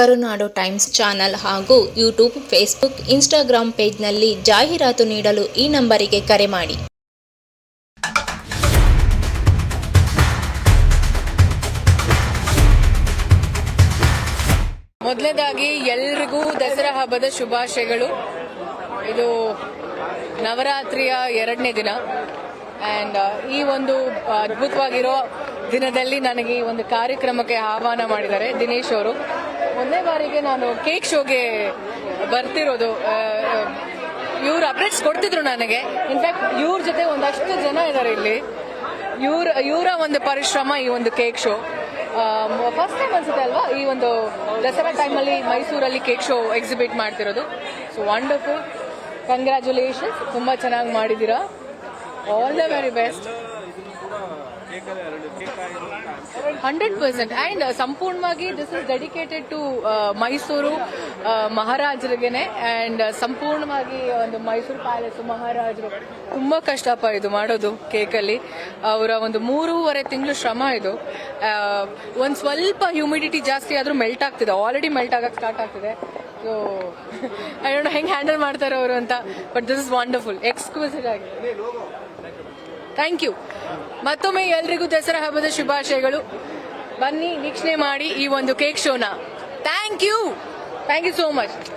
ಕರುನಾಡು times channel ಹಾಗೂ YouTube, Facebook Instagram ಪೇಜ್ನಲ್ಲಿ ಜಾಹೀರಾತು ನೀಡಲು ಈ ನಂಬರಿಗೆ ಕರೆ ಮಾಡಿ. ಮೊದಲನೇದಾಗಿ ಎಲ್ರಿಗೂ ದಸರಾ ಹಬ್ಬದ ಶುಭಾಶಯಗಳು. ಇದು ನವರಾತ್ರಿಯ ಎರಡನೇ ದಿನ. ಆ್ಯಂಡ್ ಈ ಒಂದು ಅದ್ಭುತವಾಗಿರೋ ದಿನದಲ್ಲಿ ನನಗೆ ಒಂದು ಕಾರ್ಯಕ್ರಮಕ್ಕೆ ಆಹ್ವಾನ ಮಾಡಿದ್ದಾರೆ ದಿನೇಶ್ ಅವರು. ಒಂದನೇ ಬಾರಿಗೆ ನಾನು ಕೇಕ್ ಶೋಗೆ ಬರ್ತಿರೋದು ಇವ್ರು ಅಪ್ಡೇಟ್ಸ್ ಕೊಡ್ತಿದ್ರು ನನಗೆ. ಇನ್ಫ್ಯಾಕ್ಟ್ ಇವ್ರ ಜೊತೆ ಒಂದಷ್ಟು ಜನ ಇದ್ದಾರೆ ಇಲ್ಲಿ. ಇವ್ರ, ಇವರ ಒಂದು ಪರಿಶ್ರಮ ಈ ಒಂದು ಕೇಕ್ ಶೋ. ಫಸ್ಟ್ ಟೈಮ್ ಅನ್ಸುತ್ತೆ ಅಲ್ವಾ? ಈ ಒಂದು ದಸರಾ ಟೈಮಲ್ಲಿ ಮೈಸೂರಲ್ಲಿ ಕೇಕ್ ಶೋ ಎಕ್ಸಿಬಿಟ್ ಮಾಡ್ತಿರೋದು. ಸೊ ವಂಡರ್ಫುಲ್ ಕಂಗ್ರ್ಯಾಚುಲೇಷನ್ಸ್ ತುಂಬ ಚೆನ್ನಾಗಿ ಮಾಡಿದ್ದೀರಾ. All the very best hundred percent. And ಸಂಪೂರ್ಣವಾಗಿ this is dedicated to Mysuru ಮಹಾರಾಜರಿಗೆ ಮಹಾರಾಜರಿಗೆನೆ. ಅಂಡ್ ಸಂಪೂರ್ಣವಾಗಿ ಒಂದು ಮೈಸೂರು ಪ್ಯಾಲೇಸ್ ಮಹಾರಾಜರು ತುಂಬಾ ಕಷ್ಟಪ್ಪ ಇದು ಮಾಡೋದು ಕೇಕಲ್ಲಿ. ಅವರ ಒಂದು ಮೂರುವರೆ ತಿಂಗಳು ಶ್ರಮ ಇದು. ಒಂದು ಒಂದ್ ಸ್ವಲ್ಪ ಹ್ಯೂಮಿಡಿಟಿ ಜಾಸ್ತಿ ಆದರೂ ಮೆಲ್ಟ್ ಆಗ್ತಿದೆ. ಆಲ್ರೆಡಿ ಮೆಲ್ಟ್ ಆಗಕ್ಕೆ ಸ್ಟಾರ್ಟ್ ಆಗ್ತಿದೆ. ಸೊ ಐ ಡೋಂಟ್ ಹೆಂಗೆ ಹ್ಯಾಂಡಲ್ ಮಾಡ್ತಾರೆ ಅವರು ಅಂತ but this is wonderful exclusive ಆಗಿ. Thank you. ಮತ್ತೊಮ್ಮೆ ಎಲ್ರಿಗೂ ದಸರಾ ಹಬ್ಬದ ಶುಭಾಶಯಗಳು. ಬನ್ನಿ, ವೀಕ್ಷಣೆ ಮಾಡಿ ಈ ಒಂದು cake ಶೋನ. Thank you. Thank you so much.